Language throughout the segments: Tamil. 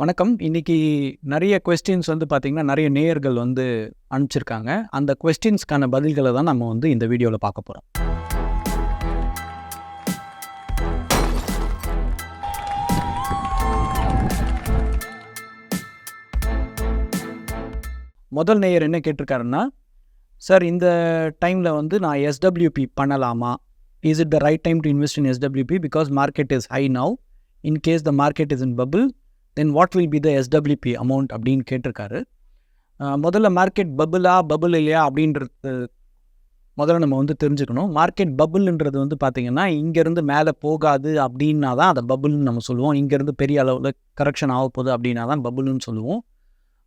வணக்கம். இன்னைக்கு நிறைய கொஸ்டின்ஸ் வந்து பார்த்தீங்கன்னா நிறைய நேயர்கள் வந்து அனுப்பிச்சிருக்காங்க. அந்த கொஸ்டின்ஸ்க்கான பதில்களை தான் நம்ம வந்து இந்த வீடியோவில் பார்க்க போகிறோம் முதல் நேயர் என்ன கேட்டிருக்காருன்னா சார் இந்த டைமில் வந்து நான் எஸ்டபிள்யூபி பண்ணலாமா? Is it the right time to invest in SWP because market is high now in case the market is in bubble then what will be the SWP amount அப்படின்னு கேட்டிருக்காரு. முதல்ல மார்க்கெட் பபுளா பபுள் இல்லையா அப்படின்றது முதல்ல நம்ம வந்து தெரிஞ்சுக்கணும். மார்க்கெட் பபுள்ன்றது வந்து பார்த்திங்கன்னா இங்கேருந்து மேலே போகாது அப்படின்னா தான் அதை பபுள்னு நம்ம சொல்லுவோம். இங்கேருந்து பெரிய அளவில் கரெக்ஷன் ஆக போகுது அப்படின்னா தான் பபுள்னு சொல்லுவோம்.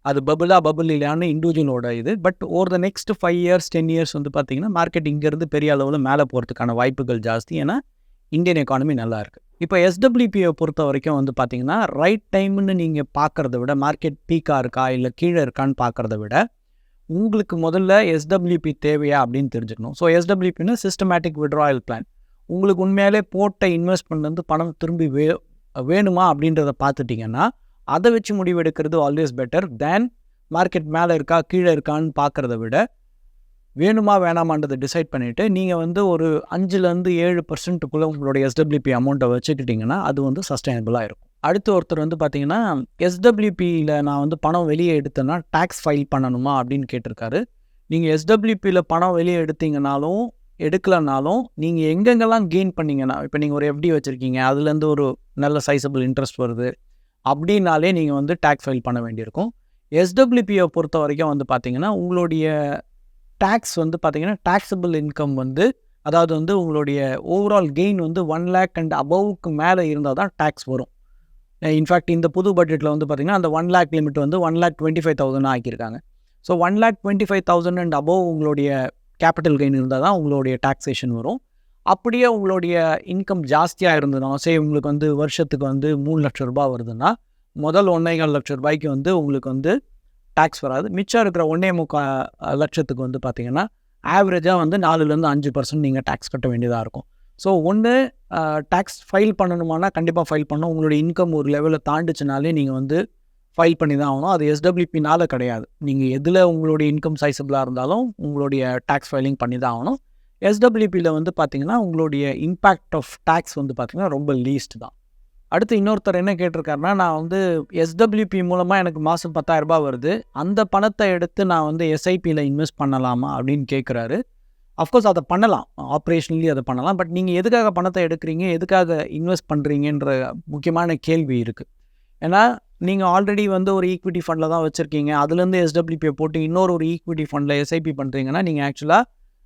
அது பபுளா பபுள் இல்லையான்னு இண்டிவிஜுவலோட இது. But over the next five years ten years வந்து பார்த்திங்கன்னா மார்க்கெட் இங்கேருந்து பெரிய அளவில் மேலே போகிறதுக்கான வாய்ப்புகள் ஜாஸ்தி. ஏன்னா இந்தியன் எக்கானமி நல்லா இருக்குது இப்போ எஸ்டபிள்யூபியை பொறுத்த வரைக்கும் வந்து பார்த்தீங்கன்னா ரைட் டைம்னு நீங்கள் பார்க்குறத விட மார்க்கெட் பீக்காக இருக்கா இல்லை கீழே இருக்கான்னு பார்க்குறத விட உங்களுக்கு முதல்ல எஸ்டபிள்யூபி தேவையா அப்படின்னு தெரிஞ்சுக்கணும். ஸோ எஸ்டபிள்யூபின்னு சிஸ்டமேட்டிக் விட்ராயல் பிளான் உங்களுக்கு உண்மையாலே போட்ட இன்வெஸ்ட்மெண்ட் வந்து பணம் திரும்பி வே வேணுமா அப்படின்றத பார்த்துட்டிங்கன்னா அதை வச்சு முடிவெடுக்கிறது ஆல்வேஸ் பெட்டர் தேன் மார்க்கெட் மேலே இருக்கா கீழே இருக்கான்னு பார்க்குறத விட வேணுமா வேணாமான்றதை டிசைட் பண்ணிவிட்டு நீங்கள் வந்து ஒரு அஞ்சுலேருந்து ஏழு பர்சன்ட்டுக்குள்ளே உங்களோட எஸ்டபிள்யூபி அமௌண்ட்டை வச்சுக்கிட்டிங்கன்னா அது வந்து சஸ்டைனபிளாக இருக்கும். அடுத்து ஒருத்தர் வந்து பார்த்தீங்கன்னா எஸ்டபிள்யூபியில் நான் வந்து பணம் வெளியே எடுத்தேன்னா டேக்ஸ் ஃபைல் பண்ணணுமா அப்படின்னு கேட்டிருக்காரு. நீங்கள் எஸ்டபிள்யூபியில் பணம் வெளியே எடுத்தீங்கனாலும் எடுக்கலனாலும் நீங்கள் எங்கெங்கெல்லாம் கெயின் பண்ணிங்கன்னா இப்போ நீங்கள் ஒரு எஃப்டி வச்சுருக்கீங்க அதுலேருந்து ஒரு நல்ல சைஸபிள் இன்ட்ரெஸ்ட் வருது அப்படின்னாலே நீங்கள் வந்து டேக்ஸ் ஃபைல் பண்ண வேண்டியிருக்கும். எஸ்டபிள்யூபியை பொறுத்த வரைக்கும் வந்து பார்த்தீங்கன்னா உங்களுடைய டேக்ஸ் வந்து பார்த்தீங்கன்னா டேக்ஸபிள் இன்கம் வந்து அதாவது வந்து உங்களுடைய ஓவரால் கெயின் வந்து ஒன் லேக் அண்ட் அபவுக்கு மேலே இருந்தால் தான் டேக்ஸ் வரும். இன்ஃபேக்ட் இந்த புது பட்ஜெட்டில் வந்து பார்த்திங்கன்னா அந்த ஒன் லேக் லிமிட் வந்து one lakh twenty five thousand ஆக்கியிருக்காங்க. So one lakh twenty five thousand and above உங்களுடைய கேபிட்டல் கெயின் இருந்தால் தான் உங்களுடைய டாக்ஸேஷன் வரும். அப்படியே உங்களுடைய இன்கம் ஜாஸ்தியாக இருந்ததுனா சே உங்களுக்கு வந்து வருஷத்துக்கு வந்து மூணு லட்ச ரூபாய் வருதுன்னா முதல் ஒன்றேகால் லட்ச ரூபாய்க்கு வந்து உங்களுக்கு வந்து டேக்ஸ் வராது. மிச்சம் இருக்கிற ஒன்றே முக்கால் லட்சத்துக்கு வந்து பார்த்தீங்கன்னா ஆவரேஜாக வந்து நாலுலேருந்து அஞ்சு பர்சன்ட் நீங்கள் டேக்ஸ் கட்ட வேண்டியதாக இருக்கும். ஸோ ஒன்று டேக்ஸ் ஃபைல் பண்ணணுமானா கண்டிப்பாக ஃபைல் பண்ணணும். உங்களுடைய இன்கம் ஒரு லெவலில் தாண்டிச்சுனாலே நீங்கள் வந்து ஃபைல் பண்ணி தான் ஆகணும். அது எஸ்டபிள்யூபினால் கிடையாது. நீங்கள் எதில் உங்களுடைய இன்கம் சைஸபிளாக இருந்தாலும் உங்களுடைய டேக்ஸ் ஃபைலிங் பண்ணி தான் ஆகணும். எஸ்டபிள்யூபியில் வந்து பார்த்திங்கன்னா உங்களுடைய இம்பேக்ட் ஆஃப் டேக்ஸ் வந்து பார்த்திங்கன்னா ரொம்ப லீஸ்ட் தான். அடுத்து இன்னொருத்தர் என்ன கேட்டிருக்காருன்னா நான் வந்து எஸ்டபிள்யூபி மூலமாக எனக்கு மாதம் பத்தாயிரரூபா வருது. அந்த பணத்தை எடுத்து நான் வந்து எஸ்ஐபியில் இன்வெஸ்ட் பண்ணலாமா அப்படின்னு கேட்குறாரு அஃப்கோர்ஸ் அதை பண்ணலாம். ஆப்ரேஷனலி அதை பண்ணலாம். பட் நீங்கள் எதுக்காக பணத்தை எடுக்கிறீங்க? எதுக்காக இன்வெஸ்ட் பண்ணுறீங்கன்ற முக்கியமான கேள்வி இருக்குது ஏன்னா நீங்கள் ஆல்ரெடி வந்து ஒரு ஈக்விட்டி ஃபண்டில் தான் வச்சுருக்கீங்க. அதுலேருந்து எஸ்டபிள்யூபியை போட்டு இன்னொரு ஒரு ஈக்விட்டி ஃபண்டில் எஸ்ஐபி பண்ணுறீங்கன்னா நீங்கள் ஆக்சுவலாக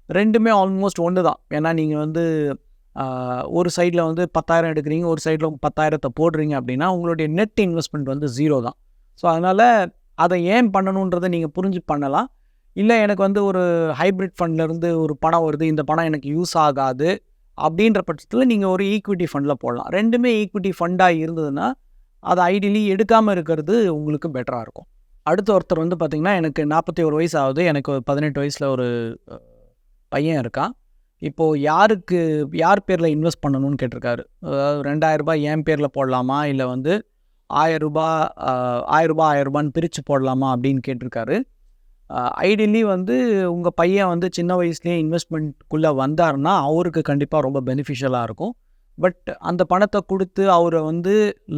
ரெண்டுமே ஆல்மோஸ்ட் ஒன்று தான் ஏன்னா நீங்கள் வந்து ஒரு சைடில் வந்து பத்தாயிரம் எடுக்கிறீங்க ஒரு சைடில் பத்தாயிரத்தை போடுறீங்க அப்படின்னா உங்களுடைய நெட் இன்வெஸ்ட்மெண்ட் வந்து ஜீரோ தான். ஸோ அதனால் அதை ஏன் பண்ணணுன்றதை நீங்கள் புரிஞ்சு பண்ணலாம். இல்லை எனக்கு வந்து ஒரு ஹைப்ரிட் ஃபண்ட்லேருந்து ஒரு பணம் வருது இந்த பணம் எனக்கு யூஸ் ஆகாது அப்படின்ற பட்சத்தில் நீங்கள் ஒரு ஈக்விட்டி ஃபண்டில் போடலாம். ரெண்டுமே ஈக்விட்டி ஃபண்டாக இருந்ததுன்னா அதை ஐடியலி எடுக்காமல் இருக்கிறது உங்களுக்கு பெட்டராக இருக்கும். அடுத்த ஒருத்தர் வந்து பார்த்திங்கன்னா எனக்கு நாற்பத்தி ஒரு வயசு ஆகுது எனக்கு ஒரு பதினெட்டு வயசில் ஒரு பையன் இருக்கான். இப்போது யாருக்கு யார் பேரில் இன்வெஸ்ட் பண்ணணும்னு கேட்டிருக்காரு? அதாவது ரெண்டாயிரரூபா என் பேரில் போடலாமா? இல்லை வந்து ஆயரூபா ஆயரூபா ஆயரூபான்னு பிரித்து போடலாமா அப்படின்னு கேட்டிருக்காரு. ஐடியலி வந்து உங்கள் பையன் வந்து சின்ன வயசுலேயே இன்வெஸ்ட்மெண்ட்குள்ளே வந்தாருன்னா அவருக்கு கண்டிப்பாக ரொம்ப பெனிஃபிஷியலாக இருக்கும். பட் அந்த பணத்தை கொடுத்து அவரை வந்து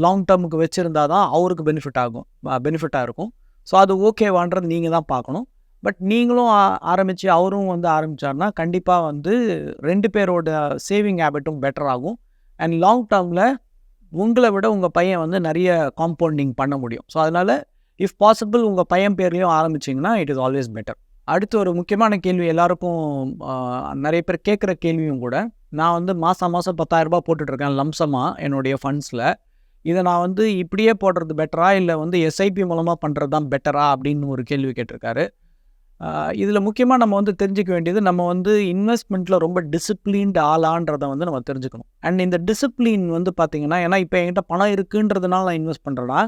லாங் டேர்முக்கு வச்சுருந்தா தான் அவருக்கு பெனிஃபிட் ஆகும் பெனிஃபிட்டாக இருக்கும். ஸோ அது ஓகேவான்றது நீங்கள் தான் பார்க்கணும். பட் நீங்களும் ஆரம்பித்து அவரும் வந்து ஆரம்பித்தார்னா கண்டிப்பாக வந்து ரெண்டு பேரோட சேவிங் ஹேபிட்டும் பெட்டர் ஆகும். அண்ட் லாங் டேர்மில் உங்களை விட உங்கள் பையன் வந்து நிறைய காம்பவுண்டிங் பண்ண முடியும். ஸோ அதனால் இஃப் பாசிபிள் உங்கள் பையன் பேர்லேயும் ஆரம்பிச்சிங்கன்னா இட் இஸ் ஆல்வேஸ் பெட்டர். அடுத்து ஒரு முக்கியமான கேள்வி எல்லாருக்கும் நிறைய பேர் கேட்குற கேள்வியும் கூட நான் வந்து மாதம் மாதம் பத்தாயிரரூபா போட்டுட்ருக்கேன் லம்சமாக என்னுடைய ஃபண்ட்ஸில். இதை நான் வந்து இப்படியே போடுறது பெட்டரா? இல்லை வந்து எஸ்ஐபி மூலமாக பண்ணுறது தான் பெட்டரா? அப்படின்னு ஒரு கேள்வி கேட்டிருக்காரு. இதில் முக்கியமாக நம்ம வந்து தெரிஞ்சுக்க வேண்டியது நம்ம வந்து இன்வெஸ்ட்மெண்ட்டில் ரொம்ப டிசிப்ளின்டு ஆளான்றதை வந்து நம்ம தெரிஞ்சுக்கணும். அண்ட் இந்த டிசிப்ளின் வந்து பார்த்திங்கன்னா ஏன்னா இப்போ என்கிட்ட பணம் இருக்குன்றதுனால நான் இன்வெஸ்ட் பண்ணுறேன்னா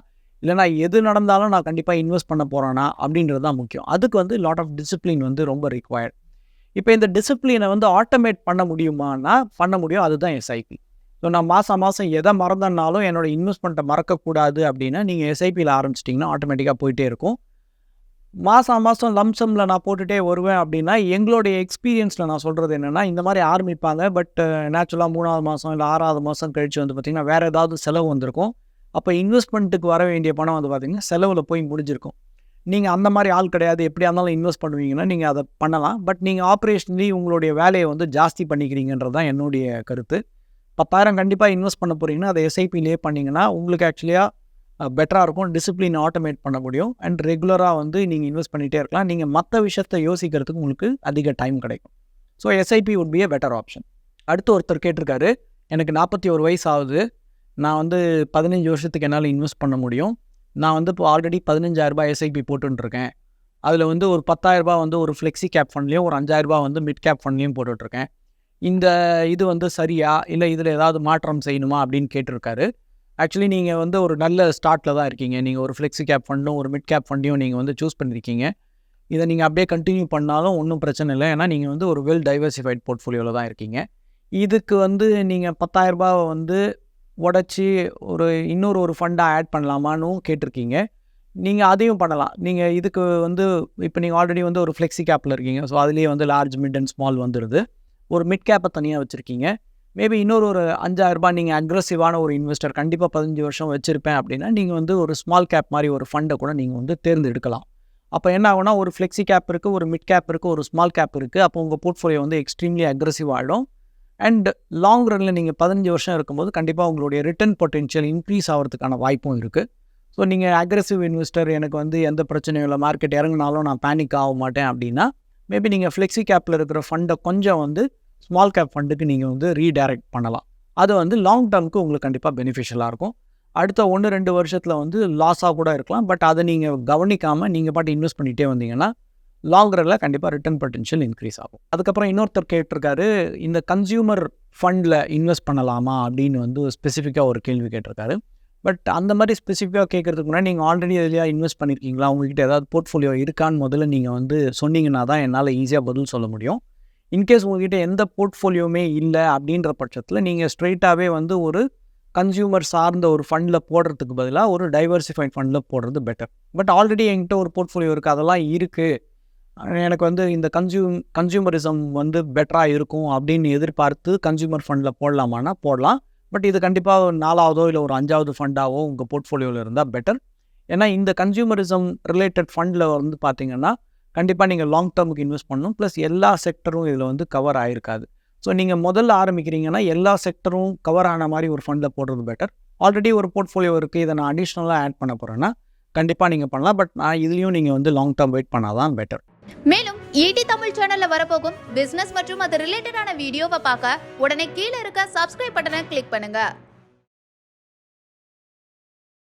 இல்லை நான் எது நடந்தாலும் நான் கண்டிப்பாக இன்வெஸ்ட் பண்ண போகிறேன்னா அப்படின்றது தான் முக்கியம். அதுக்கு வந்து லாட் ஆஃப் டிசிப்ளின் வந்து ரொம்ப ரிக்வயர்ட் இப்போ இந்த டிசிப்ளினை வந்து ஆட்டோமேட் பண்ண முடியுமானா பண்ண முடியும். அதுதான் எஸ்ஐபி ஸோ நான் மாதம் மாதம் எதை மறந்தனாலும் என்னோட இன்வெஸ்ட்மெண்ட்டை மறக்கக்கூடாது அப்படின்னா நீங்கள் எஸ்ஐபியில் ஆரம்பிச்சிட்டிங்கன்னா ஆட்டோமேட்டிக்காக போயிட்டே இருக்கும். மாதம் மாதம் லம்சமில் நான் போட்டுகிட்டே வருவேன் அப்படின்னா எங்களுடைய எக்ஸ்பீரியன்ஸில் நான் சொல்கிறது என்னென்னா இந்த மாதிரி ஆரம்பிப்பாங்க. பட் நேச்சுரலாக மூணாவது மாதம் இல்லை ஆறாவது மாதம் கழிச்சு வந்து பார்த்திங்கன்னா வேறு ஏதாவது செலவு வந்திருக்கும். அப்போ இன்வெஸ்ட்மெண்ட்டுக்கு வர வேண்டிய பணம் வந்து பார்த்திங்கன்னா செலவில் போய் முடிஞ்சிருக்கும். நீங்கள் அந்த மாதிரி ஆள் கிடையாது. எப்படியா இருந்தாலும் இன்வெஸ்ட் பண்ணுவீங்கன்னா நீங்கள் அதை பண்ணலாம். பட் நீங்கள் ஆப்ரேஷன்லி உங்களுடைய வேலையை வந்து ஜாஸ்தி பண்ணிக்கிறீங்கன்றது தான் என்னுடைய கருத்து. பத்தாயிரம் கண்டிப்பாக இன்வெஸ்ட் பண்ண போகிறீங்கன்னா அதை எஸ்ஐபிலே பண்ணிங்கன்னா உங்களுக்கு ஆக்சுவலியாக பெட்டராக இருக்கும் டிசிப்ளின் ஆட்டோமேட் பண்ண முடியும். அண்ட் ரெகுலராக வந்து நீங்கள் இன்வெஸ்ட் பண்ணிகிட்டே இருக்கலாம். நீங்கள் மற்ற விஷயத்தை யோசிக்கிறதுக்கு உங்களுக்கு அதிக டைம் கிடைக்கும். So SIP would be a better option அடுத்து ஒருத்தர் கேட்டிருக்காரு எனக்கு நாற்பத்தி ஒரு வயசு ஆகுது. நான் வந்து பதினஞ்சு வருஷத்துக்கு என்னால் இன்வெஸ்ட் பண்ண முடியும். நான் வந்து இப்போ ஆல்ரெடி பதினஞ்சாயிரரூபா எஸ்ஐபி போட்டுருக்கேன் அதில் வந்து ஒரு பத்தாயிரரூபா வந்து ஒரு ஃப்ளெக்ஸி கேப் ஃபண்ட்லேயும் ஒரு அஞ்சாயிரரூபா வந்து மிட் கேப் ஃபண்ட்லேயும் போட்டுட்ருக்கேன் இந்த இது வந்து சரியா? இல்லை இதில் ஏதாவது மாற்றம் செய்யணுமா? அப்படின்னு கேட்டிருக்காரு. ஆக்சுவலி நீங்கள் வந்து ஒரு நல்ல ஸ்டார்ட்டில் தான் இருக்கீங்க. நீங்கள் ஒரு ஃப்ளெக்ஸி கேப் ஃபண்டும் ஒரு மிட் கேப் ஃபண்டையும் நீங்கள் வந்து சூஸ் பண்ணியிருக்கீங்க இதை நீங்கள் அப்படியே கண்டினியூ பண்ணாலும் ஒன்றும் பிரச்சனை இல்லை. ஏன்னா நீங்கள் வந்து ஒரு வெல் டைவர்சிஃபைட் போர்ட்ஃபோலியோவில் தான் இருக்கீங்க. இதுக்கு வந்து நீங்கள் பத்தாயிரரூபாவை வந்து உடச்சி ஒரு இன்னொரு ஒரு ஃபண்டாக ஆட் பண்ணலாமான்னு கேட்டிருக்கீங்க. நீங்கள் அதையும் பண்ணலாம். நீங்கள் இதுக்கு வந்து இப்போ நீங்கள் ஆல்ரெடி வந்து ஒரு ஃப்ளெக்ஸி கேப்பில் இருக்கீங்க. ஸோ அதுலேயே வந்து லார்ஜ் மிட் அண்ட் ஸ்மால் வந்துடுது ஒரு மிட் கேப்பை தனியாக வச்சுருக்கீங்க. மேபி இன்னொரு ஒரு அஞ்சாயிரரூபா நீங்கள் அக்ரஸிவான ஒரு இன்வெஸ்டர் கண்டிப்பாக பதினஞ்சு வருஷம் வச்சுருப்பேன் அப்படின்னா நீங்கள் வந்து ஒரு ஸ்மால் கேப் மாதிரி ஒரு ஃபண்டை கூட நீங்கள் வந்து தேர்ந்தெடுக்கலாம். அப்போ என்ன ஆகுனா ஒரு ஃப்ளெக்ஸி கேப் இருக்குது ஒரு மிட் கேப் இருக்குது ஒரு ஸ்மால் கேப் இருக்குது அப்போ உங்கள் போர்ட்ஃபோலியோ வந்து எக்ஸ்ட்ரீம்லி அக்ரஸிவ் ஆகிடும் அண்ட் லாங் ரனில் நீங்கள் பதினஞ்சு வருஷம் இருக்கும்போது கண்டிப்பாக உங்களுடைய ரிட்டர்ன் பொட்டென்ஷியல் இன்க்ரீஸ் ஆகிறதுக்கான வாய்ப்பும் இருக்குது ஸோ நீங்கள் அக்ரெசிவ் இன்வெஸ்டர் எனக்கு வந்து எந்த பிரச்சனையும் இல்லை மார்க்கெட் இறங்கினாலும் நான் பேனிக் ஆக மாட்டேன் அப்படின்னா மேபி நீங்கள் ஃப்ளெக்ஸி கேப்பில் இருக்கிற ஃபண்டை கொஞ்சம் வந்து ஸ்மால் கேப் ஃபண்டுக்கு நீங்கள் வந்து ரீடைரக்ட் பண்ணலாம். அது வந்து லாங் டேர்முக்கு உங்களுக்கு கண்டிப்பாக பெனிஃபிஷியலாக இருக்கும். அடுத்த ஒன்று ரெண்டு வருஷத்தில் வந்து லாஸாக கூட இருக்கலாம். பட் அதை நீங்கள் கவனிக்காமல் நீங்கள் பாட்டு இன்வெஸ்ட் பண்ணிகிட்டே வந்தீங்கன்னா லாங் ரனில் கண்டிப்பாக ரிட்டர்ன் பொட்டன்ஷியல் இன்க்ரீஸ் ஆகும். அதுக்கப்புறம் இன்னொருத்தர் கேட்டிருக்காரு இந்த கன்சியூமர் ஃபண்டில் இன்வெஸ்ட் பண்ணலாமா அப்படின்னு வந்து ஸ்பெசிஃபிக்காக ஒரு கேள்வி கேட்டிருக்காரு. பட் அந்த மாதிரி ஸ்பெசிஃபிக்காக கேட்குறதுக்கு முன்னாடி நீங்கள் ஆல்ரெடி எதுலையா இன்வெஸ்ட் பண்ணியிருக்கீங்களா உங்கள்கிட்ட ஏதாவது போர்ட்ஃபோலியோ இருக்கான்னு முதல்ல நீங்கள் வந்து சொன்னீங்கன்னா தான் என்னால் ஈஸியாக பதில் சொல்ல முடியும். இன்கேஸ் உங்ககிட்ட எந்த போர்ட்ஃபோலியோமே இல்லை அப்படின்ற பட்சத்தில் நீங்கள் ஸ்ட்ரெயிட்டாகவே வந்து ஒரு கன்சியூமர் சார்ந்த ஒரு ஃபண்டில் போடுறதுக்கு பதிலாக ஒரு டைவர்சிஃபைட் ஃபண்டில் போடுறது பெட்டர் பட் ஆல்ரெடி என்கிட்ட ஒரு போர்ட்ஃபோலியோ இருக்குது அதெல்லாம் இருக்குது எனக்கு வந்து இந்த கன்சியூம் கன்சியூமரிசம் வந்து பெட்டராக இருக்கும் அப்படின்னு எதிர்பார்த்து கன்சியூமர் ஃபண்டில் போடலாமான்னா போடலாம். பட் இது கண்டிப்பாக ஒரு நாலாவதோ இல்லை ஒரு அஞ்சாவது ஃபண்டாவோ உங்கள் போர்ட்ஃபோலியோவில் இருந்தால் பெட்டர் ஏன்னா இந்த கன்சியூமரிசம் ரிலேட்டட் ஃபண்டில் வந்து பார்த்திங்கன்னா கண்டிப்பாக நீங்கள் லாங் டேர்முக்கு இன்வெஸ்ட் பண்ணணும். ப்ளஸ் எல்லா செக்டரும் இதில் வந்து கவர் ஆகிருக்காது ஸோ நீங்கள் முதல்ல ஆரம்பிக்கிறீங்கன்னா எல்லா செக்டரும் கவர் ஆன மாதிரி ஒரு ஃபண்டில் போடுறது பெட்டர் ஆல்ரெடி ஒரு போர்ட்ஃபோலியோ இருக்குது இதை நான் அடிஷ்னலாக ஆட் பண்ண போகிறேன்னா கண்டிப்பாக நீங்கள் பண்ணலாம். பட் நான் இதுலேயும் நீங்கள் வந்து லாங் டேர்ம் வெயிட் பண்ணாதான் பெட்டர் மேலும் ஈடி தமிழ் சேனல்ல வரப்போகும் பிசினஸ் மற்றும் அது ரிலேட்டடான வீடியோவை பார்க்க உடனே கீழே இருக்க சப்ஸ்கிரைப் பட்டனை கிளிக் பண்ணுங்க.